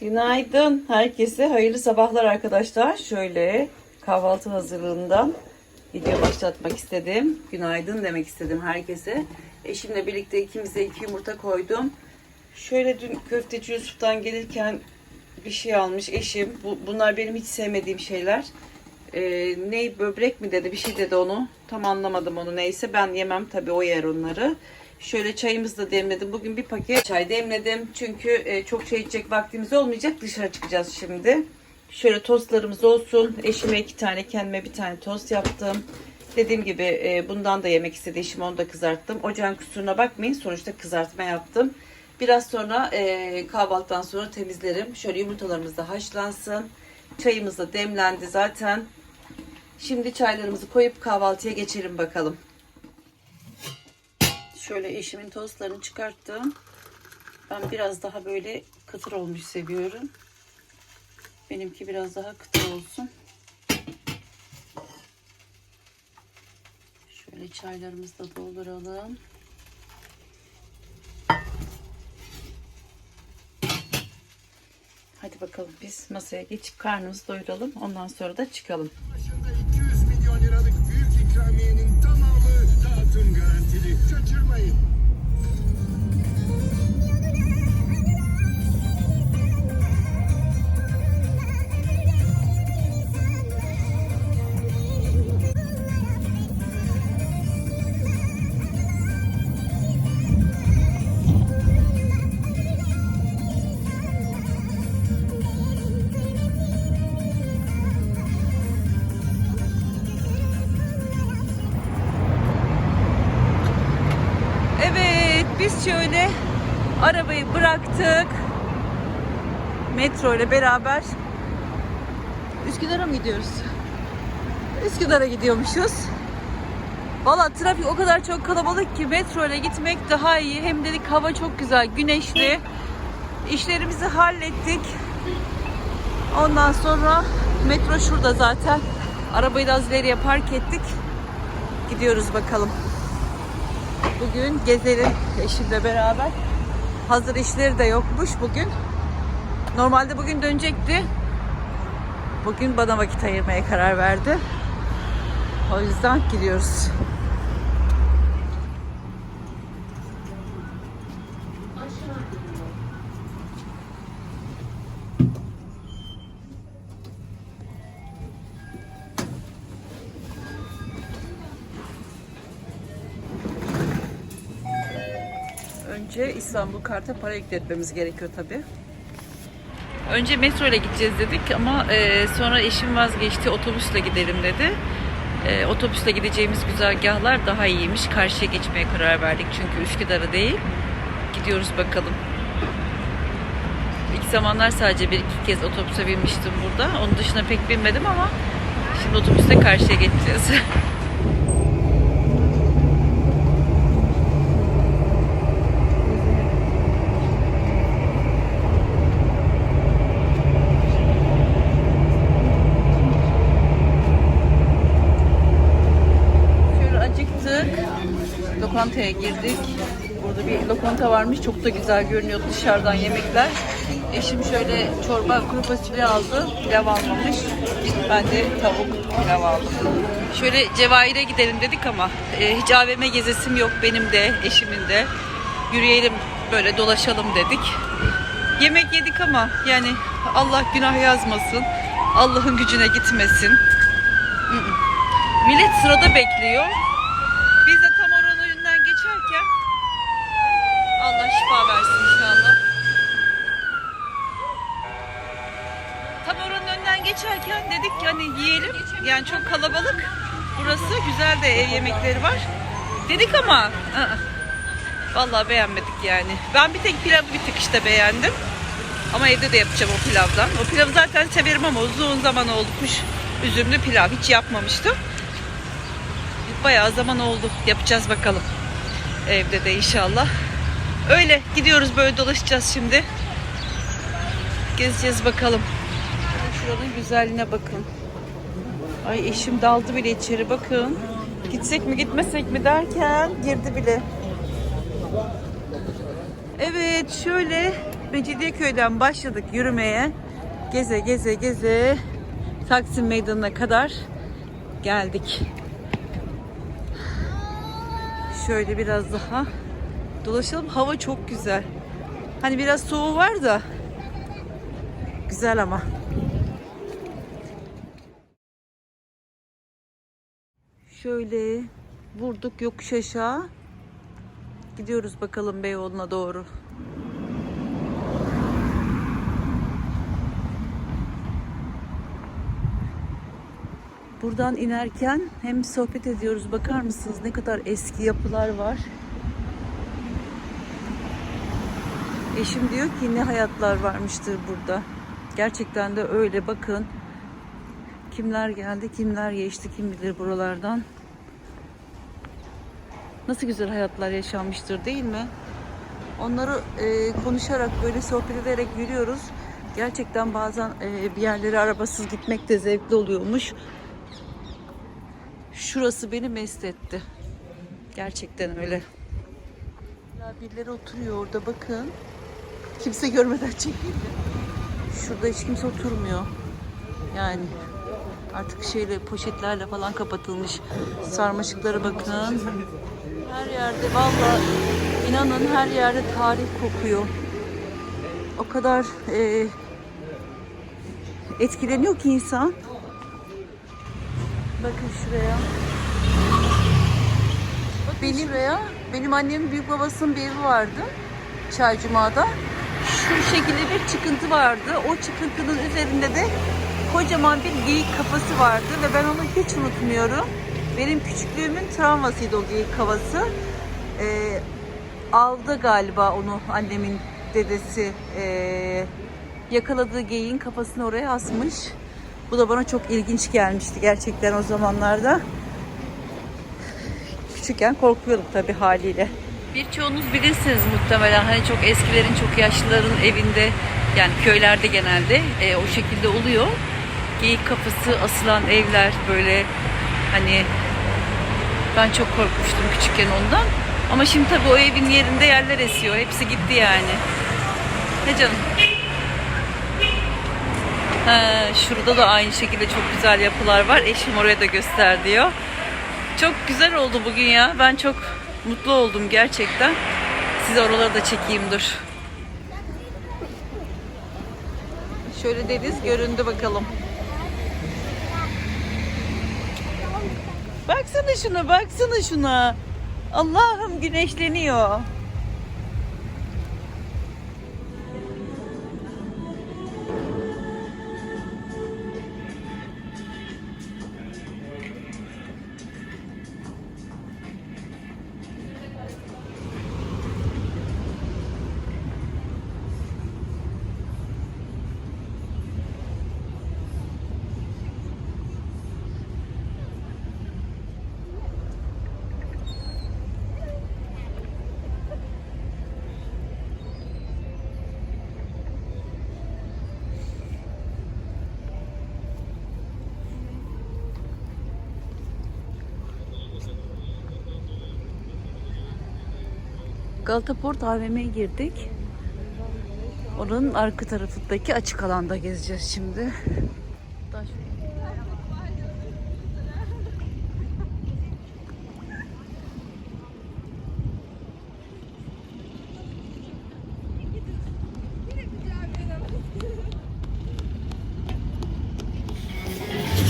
Günaydın herkese. Hayırlı sabahlar arkadaşlar. Şöyle kahvaltı hazırlığından video başlatmak istedim. Günaydın demek istedim herkese. Eşimle birlikte ikimize iki yumurta koydum. Şöyle dün köfteci Yusuf'tan gelirken bir şey almış eşim. Bu, bunlar benim hiç sevmediğim şeyler. Ee, ne böbrek mi dedi bir şey dedi onu. Tam anlamadım onu neyse. Ben yemem tabii o yer onları. Şöyle çayımızı da demledim. Bugün bir paket çay demledim. Çünkü e, çok şey içecek vaktimiz olmayacak. Dışarı çıkacağız şimdi. Şöyle tostlarımız olsun. Eşime iki tane, kendime bir tane tost yaptım. Dediğim gibi e, bundan da yemek istedi eşim. Onu da kızarttım. Ocağın kusuruna bakmayın. Sonuçta kızartma yaptım. Biraz sonra e, kahvaltıdan sonra temizlerim. Şöyle yumurtalarımız da haşlansın. Çayımız da demlendi zaten. Şimdi çaylarımızı koyup kahvaltıya geçelim bakalım. Şöyle eşimin tostlarını çıkarttım. Ben biraz daha böyle kıtır olmuş seviyorum. Benimki biraz daha kıtır olsun. Şöyle çaylarımızı da dolduralım. Hadi bakalım biz masaya geçip karnımızı doyuralım. Ondan sonra da çıkalım. Garantili. Şöyle arabayı bıraktık. Metro ile beraber Üsküdar'a mı gidiyoruz? Üsküdar'a gidiyormuşuz. Valla trafik o kadar çok kalabalık ki metro ile gitmek daha iyi. Hem dedik hava çok güzel, güneşli. İşlerimizi hallettik. Ondan sonra metro şurada zaten. Arabayı da az ileriye park ettik. Gidiyoruz bakalım. Bugün gezelim eşimle beraber. Hazır işleri de yokmuş bugün. Normalde bugün dönecekti. Bugün bana vakit ayırmaya karar verdi. O yüzden gidiyoruz. İstanbul Kart'a para yükletmemiz gerekiyor tabi. Önce metro ile gideceğiz dedik ama e, sonra eşim vazgeçti otobüsle gidelim dedi. E, otobüsle gideceğimiz güzergahlar daha iyiymiş. Karşıya geçmeye karar verdik çünkü Üsküdar'a değil. Gidiyoruz bakalım. İlk zamanlar sadece bir iki kez otobüse binmiştim burada. Onun dışında pek binmedim ama şimdi otobüste karşıya geçeceğiz. Şöyle acıktık. Lokantaya girdik. Burada bir lokanta varmış. Çok da güzel görünüyor dışarıdan yemekler. Eşim şöyle çorba kuru fasulye aldı. Pilav almamış. Ben de tavuk pilav aldım. Şöyle Cevahir'e gidelim dedik ama e, hiç AVM gezesim yok benim de eşimin de. Yürüyelim böyle dolaşalım dedik. Yemek yedik ama yani Allah günah yazmasın. Allah'ın gücüne gitmesin. Millet sırada bekliyor. Biz de tam oranın önünden geçerken Allah şifa versin inşallah. Tam oranın önünden geçerken dedik ki hani yiyelim. Yani çok kalabalık. Burası güzel de ev yemekleri var. Dedik ama ı-ı. vallahi beğenmedik yani. Ben bir tek pilavı bir tık işte beğendim. Ama evde de yapacağım o pilavdan. O pilavı zaten severim ama uzun zaman oldu kuş üzümlü pilav. Hiç yapmamıştım. Bayağı zaman oldu. Yapacağız bakalım. Evde de inşallah. Öyle gidiyoruz böyle dolaşacağız şimdi. Gezeceğiz bakalım. Şuranın güzelliğine bakın. Ay eşim daldı bile içeri bakın. Gitsek mi gitmesek mi derken girdi bile. Evet şöyle Mecidiyeköy'den başladık yürümeye. Geze geze geze Taksim Meydanı'na kadar geldik. Şöyle biraz daha dolaşalım. Hava çok güzel. Hani biraz soğuğu var da güzel ama. Şöyle vurduk yokuş aşağı. Gidiyoruz bakalım Beyoğlu'na doğru. Buradan inerken hem sohbet ediyoruz. Bakar mısınız ne kadar eski yapılar var. Eşim diyor ki ne hayatlar varmıştır burada. Gerçekten de öyle bakın. Kimler geldi, kimler geçti, kim bilir buralardan. Nasıl güzel hayatlar yaşanmıştır değil mi? Onları e, konuşarak böyle sohbet ederek yürüyoruz. Gerçekten bazen e, bir yerlere arabasız gitmek de zevkli oluyormuş. Şurası beni mest etti. Gerçekten öyle. Birileri oturuyor orada bakın. Kimse görmeden çekildi. Şurada hiç kimse oturmuyor. Yani artık şeyle poşetlerle falan kapatılmış. Sarmaşıklara bakın. Her yerde valla inanın her yerde tarih kokuyor. O kadar e, etkileniyor ki insan. Bakın şuraya. Benim şuraya. Benim annemin büyük babasının bir evi vardı. Çaycuma'da. Şu şekilde bir çıkıntı vardı. O çıkıntının üzerinde de kocaman bir geyik kafası vardı ve ben onu hiç unutmuyorum. Benim küçüklüğümün travmasıydı o geyik kafası. Ee, aldı galiba onu annemin dedesi. Ee, yakaladığı geyiğin kafasını oraya asmış. Bu da bana çok ilginç gelmişti gerçekten o zamanlarda. Küçükken korkuyorduk tabii haliyle. Birçoğunuz bilirsiniz muhtemelen hani çok eskilerin, çok yaşlıların evinde yani köylerde genelde e, o şekilde oluyor. Geyik kafası asılan evler böyle hani ben çok korkmuştum küçükken ondan. Ama şimdi tabii o evin yerinde yerler esiyor. Hepsi gitti yani. Ne canım? Ha, şurada da aynı şekilde çok güzel yapılar var. Eşim oraya da göster diyor. Çok güzel oldu bugün ya. Ben çok mutlu oldum gerçekten. Size oraları da çekeyim dur. Şöyle deniz göründü bakalım. Baksana şuna, baksana şuna. Allah'ım güneşleniyor. Galata Port AVM'ye girdik. Oranın arka tarafındaki açık alanda gezeceğiz şimdi.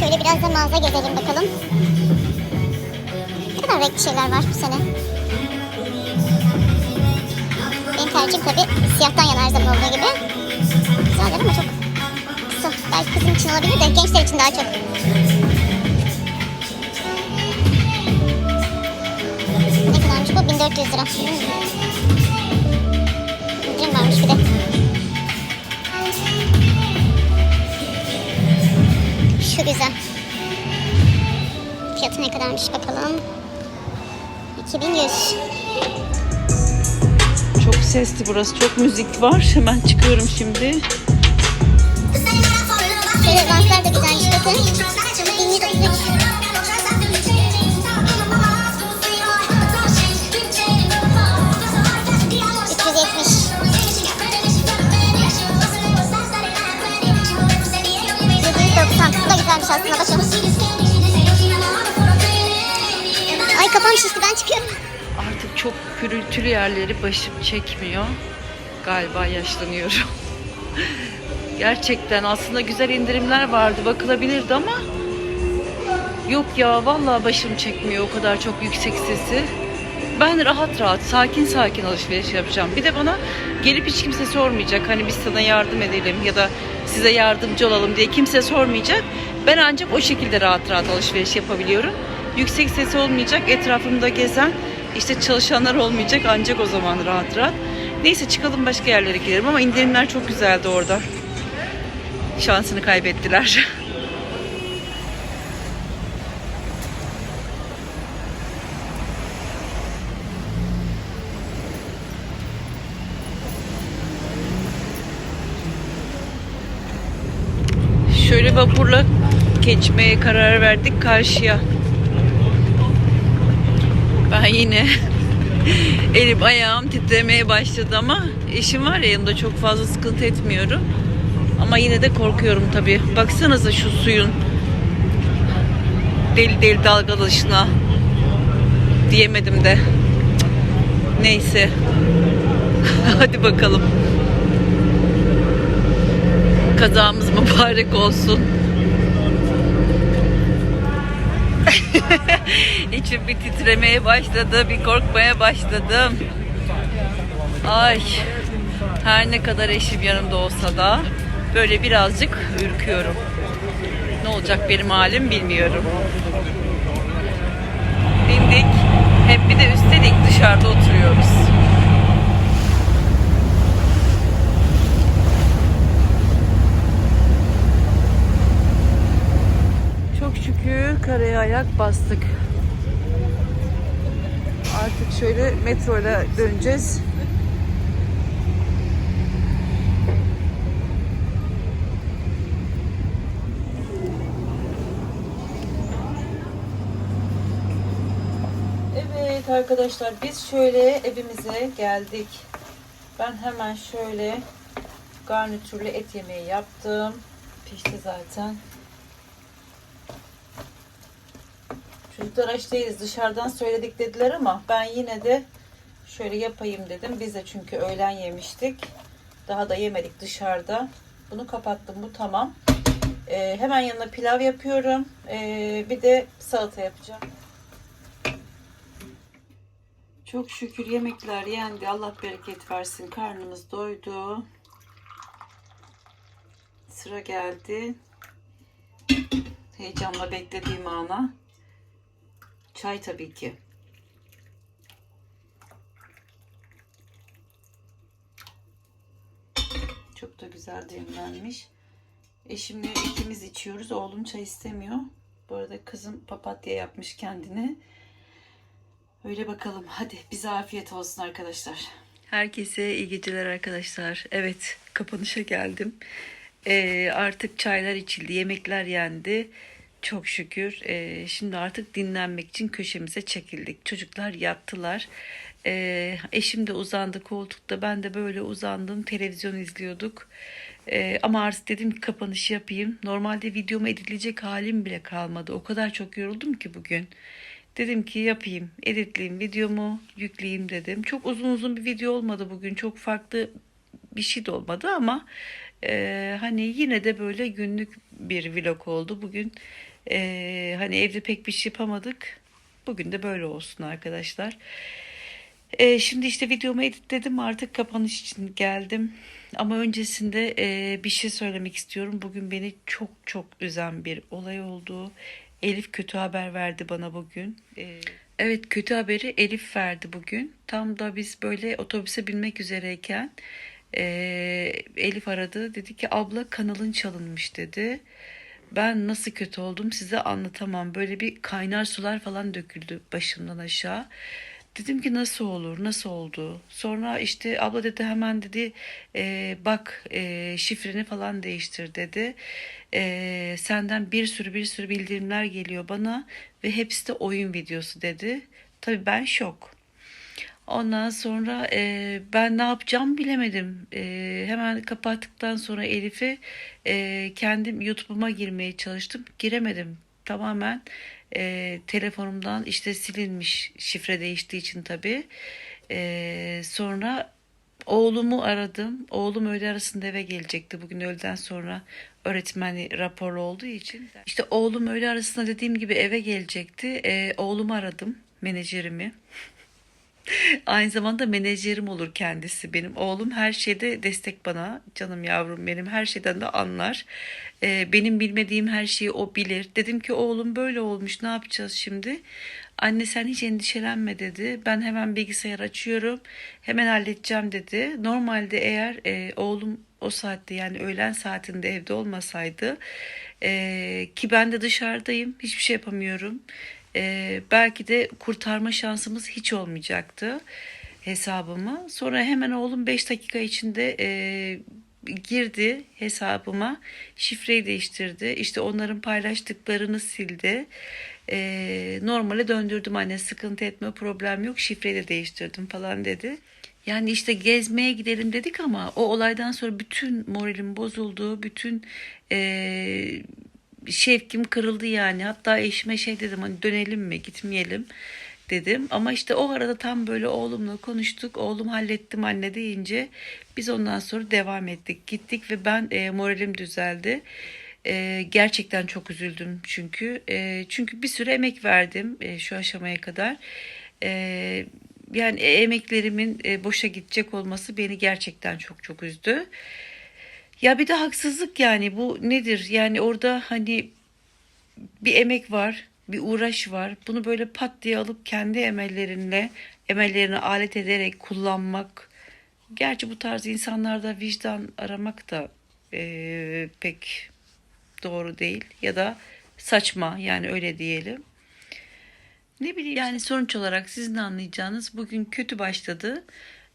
Şöyle biraz da mağaza gezelim bakalım. Ne kadar renkli şeyler var bu sene. Benim tercihim tabi siyahtan yana her zaman olduğu gibi. Güzeller ama çok kısa. Belki kızım için olabilir de gençler için daha çok. Ne kadarmış bu? 1400 lira. İndirim varmış bir de. Şu güzel. Fiyatı ne kadarmış bakalım. 2100 sesli burası. Çok müzik var. Hemen çıkıyorum şimdi. Şöyle danslar da güzelmiş bakın. aslında bakın. Pürültülü yerleri başım çekmiyor. Galiba yaşlanıyorum. Gerçekten aslında güzel indirimler vardı bakılabilirdi ama yok ya vallahi başım çekmiyor o kadar çok yüksek sesi. Ben rahat rahat sakin sakin alışveriş yapacağım. Bir de bana gelip hiç kimse sormayacak. Hani biz sana yardım edelim ya da size yardımcı olalım diye kimse sormayacak. Ben ancak o şekilde rahat rahat alışveriş yapabiliyorum. Yüksek sesi olmayacak. Etrafımda gezen işte çalışanlar olmayacak ancak o zaman rahat rahat. Neyse çıkalım başka yerlere gidelim ama indirimler çok güzeldi orada. Şansını kaybettiler. Şöyle vapurla geçmeye karar verdik karşıya. Ben yine elim ayağım titremeye başladı ama eşim var ya yanımda çok fazla sıkıntı etmiyorum. Ama yine de korkuyorum tabii. Baksanıza şu suyun deli deli dalgalanışına diyemedim de. Neyse. Hadi bakalım. Kazamız mübarek olsun. İçim bir titremeye başladı, bir korkmaya başladım. Ay, her ne kadar eşim yanımda olsa da böyle birazcık ürküyorum. Ne olacak benim halim bilmiyorum. Bindik, hem bir de üstelik dışarıda oturuyoruz. Çok şükür karaya ayak bastık. Artık şöyle metroyla döneceğiz. Evet arkadaşlar biz şöyle evimize geldik. Ben hemen şöyle garnitürlü et yemeği yaptım. Pişti zaten. Çocuklar değiliz dışarıdan söyledik dediler ama ben yine de şöyle yapayım dedim. Biz de çünkü öğlen yemiştik. Daha da yemedik dışarıda. Bunu kapattım bu tamam. Ee, hemen yanına pilav yapıyorum. Ee, bir de salata yapacağım. Çok şükür yemekler yendi. Allah bereket versin. Karnımız doydu. Sıra geldi. Heyecanla beklediğim ana. Çay tabii ki. Çok da güzel demlenmiş. Eşimle ikimiz içiyoruz. Oğlum çay istemiyor. Bu arada kızım papatya yapmış kendine. Öyle bakalım. Hadi bize afiyet olsun arkadaşlar. Herkese iyi geceler arkadaşlar. Evet kapanışa geldim. Ee, artık çaylar içildi, yemekler yendi. Çok şükür. Şimdi artık dinlenmek için köşemize çekildik. Çocuklar yattılar. Eşim de uzandı koltukta. Ben de böyle uzandım. Televizyon izliyorduk. Ama artık dedim ki kapanış yapayım. Normalde videomu editleyecek halim bile kalmadı. O kadar çok yoruldum ki bugün. Dedim ki yapayım, editleyeyim, videomu yükleyeyim dedim. Çok uzun uzun bir video olmadı bugün. Çok farklı bir şey de olmadı ama e, hani yine de böyle günlük bir vlog oldu. Bugün e, hani evde pek bir şey yapamadık. Bugün de böyle olsun arkadaşlar. E, şimdi işte videomu editledim artık kapanış için geldim. Ama öncesinde e, bir şey söylemek istiyorum. Bugün beni çok çok üzen bir olay oldu. Elif kötü haber verdi bana bugün. E, evet kötü haberi Elif verdi bugün. Tam da biz böyle otobüse binmek üzereyken e, Elif aradı. Dedi ki abla kanalın çalınmış dedi. Ben nasıl kötü oldum size anlatamam. Böyle bir kaynar sular falan döküldü başımdan aşağı. Dedim ki nasıl olur, nasıl oldu? Sonra işte abla dedi hemen dedi e, bak e, şifreni falan değiştir dedi. E, senden bir sürü bir sürü bildirimler geliyor bana ve hepsi de oyun videosu dedi. Tabii ben şok. Ondan sonra e, ben ne yapacağımı bilemedim. E, hemen kapattıktan sonra Elif'i e, kendim YouTube'uma girmeye çalıştım. Giremedim. Tamamen e, telefonumdan işte silinmiş şifre değiştiği için tabii. E, sonra oğlumu aradım. Oğlum öğle arasında eve gelecekti. Bugün öğleden sonra öğretmeni raporlu olduğu için. İşte oğlum öğle arasında dediğim gibi eve gelecekti. E, oğlumu aradım. Menajerimi. Aynı zamanda menajerim olur kendisi benim. Oğlum her şeyde destek bana. Canım yavrum benim her şeyden de anlar. Ee, benim bilmediğim her şeyi o bilir. Dedim ki oğlum böyle olmuş ne yapacağız şimdi? Anne sen hiç endişelenme dedi. Ben hemen bilgisayar açıyorum. Hemen halledeceğim dedi. Normalde eğer e, oğlum o saatte yani öğlen saatinde evde olmasaydı e, ki ben de dışarıdayım hiçbir şey yapamıyorum. E, belki de kurtarma şansımız hiç olmayacaktı hesabımı. Sonra hemen oğlum 5 dakika içinde e, girdi hesabıma. Şifreyi değiştirdi. İşte onların paylaştıklarını sildi. E, normale döndürdüm anne sıkıntı etme problem yok şifreyi de değiştirdim falan dedi. Yani işte gezmeye gidelim dedik ama o olaydan sonra bütün moralim bozuldu. Bütün e, şevkim kırıldı yani. Hatta eşime şey dedim hani dönelim mi gitmeyelim dedim. Ama işte o arada tam böyle oğlumla konuştuk. Oğlum hallettim anne deyince biz ondan sonra devam ettik. Gittik ve ben e, moralim düzeldi. E, gerçekten çok üzüldüm çünkü. E, çünkü bir süre emek verdim e, şu aşamaya kadar. E, yani emeklerimin e, boşa gidecek olması beni gerçekten çok çok üzdü. Ya bir de haksızlık yani bu nedir? Yani orada hani bir emek var, bir uğraş var. Bunu böyle pat diye alıp kendi emellerinle, emellerini alet ederek kullanmak. Gerçi bu tarz insanlarda vicdan aramak da eee, pek doğru değil ya da saçma yani öyle diyelim. Ne bileyim yani sonuç olarak sizin anlayacağınız bugün kötü başladı.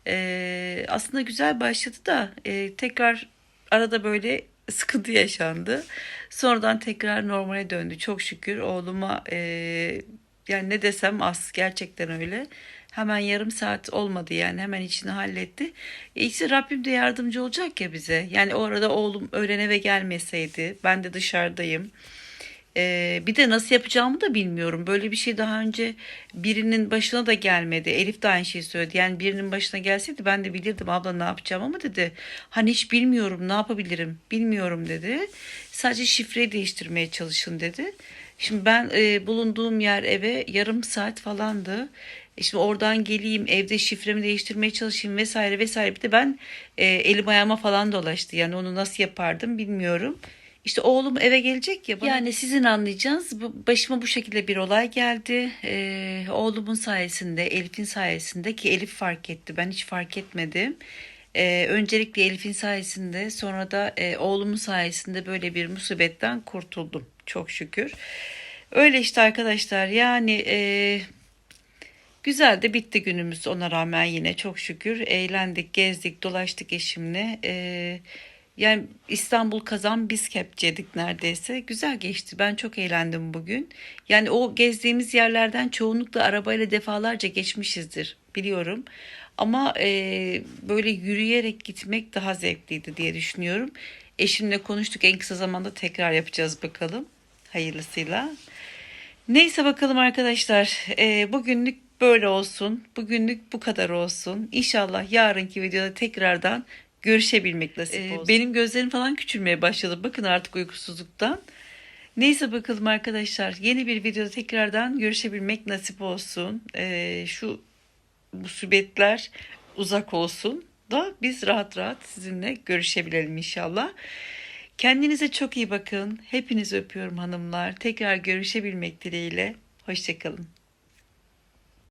Ee, aslında güzel başladı da e, tekrar arada böyle sıkıntı yaşandı. Sonradan tekrar normale döndü. Çok şükür oğluma e, yani ne desem az gerçekten öyle. Hemen yarım saat olmadı yani hemen içini halletti. E Rabbim de yardımcı olacak ya bize. Yani o arada oğlum öğlen eve gelmeseydi ben de dışarıdayım. Ee, bir de nasıl yapacağımı da bilmiyorum. Böyle bir şey daha önce birinin başına da gelmedi. Elif de aynı şeyi söyledi. Yani birinin başına gelseydi ben de bilirdim abla ne yapacağım ama dedi. Hani hiç bilmiyorum ne yapabilirim bilmiyorum dedi. Sadece şifreyi değiştirmeye çalışın dedi. Şimdi ben e, bulunduğum yer eve yarım saat falandı. E Şimdi oradan geleyim evde şifremi değiştirmeye çalışayım vesaire vesaire. Bir de ben e, elim ayağıma falan dolaştı. Yani onu nasıl yapardım bilmiyorum. İşte oğlum eve gelecek ya. Yani sizin anlayacağınız başıma bu şekilde bir olay geldi. Ee, oğlumun sayesinde, Elif'in sayesinde ki Elif fark etti. Ben hiç fark etmedim. Ee, öncelikle Elif'in sayesinde sonra da e, oğlumun sayesinde böyle bir musibetten kurtuldum. Çok şükür. Öyle işte arkadaşlar yani e, güzel de bitti günümüz ona rağmen yine çok şükür. Eğlendik, gezdik, dolaştık eşimle. Ee, yani İstanbul kazan biz kepçedik neredeyse. Güzel geçti. Ben çok eğlendim bugün. Yani o gezdiğimiz yerlerden çoğunlukla arabayla defalarca geçmişizdir biliyorum. Ama e, böyle yürüyerek gitmek daha zevkliydi diye düşünüyorum. Eşimle konuştuk en kısa zamanda tekrar yapacağız bakalım. Hayırlısıyla. Neyse bakalım arkadaşlar. E, bugünlük böyle olsun. Bugünlük bu kadar olsun. İnşallah yarınki videoda tekrardan görüşebilmek nasip Ee, olsun. Benim gözlerim falan küçülmeye başladı. Bakın artık uykusuzluktan. Neyse bakalım arkadaşlar. Yeni bir videoda tekrardan görüşebilmek nasip olsun. Ee, şu musibetler uzak olsun da biz rahat rahat sizinle görüşebilelim inşallah. Kendinize çok iyi bakın. Hepinizi öpüyorum hanımlar. Tekrar görüşebilmek dileğiyle. Hoşçakalın.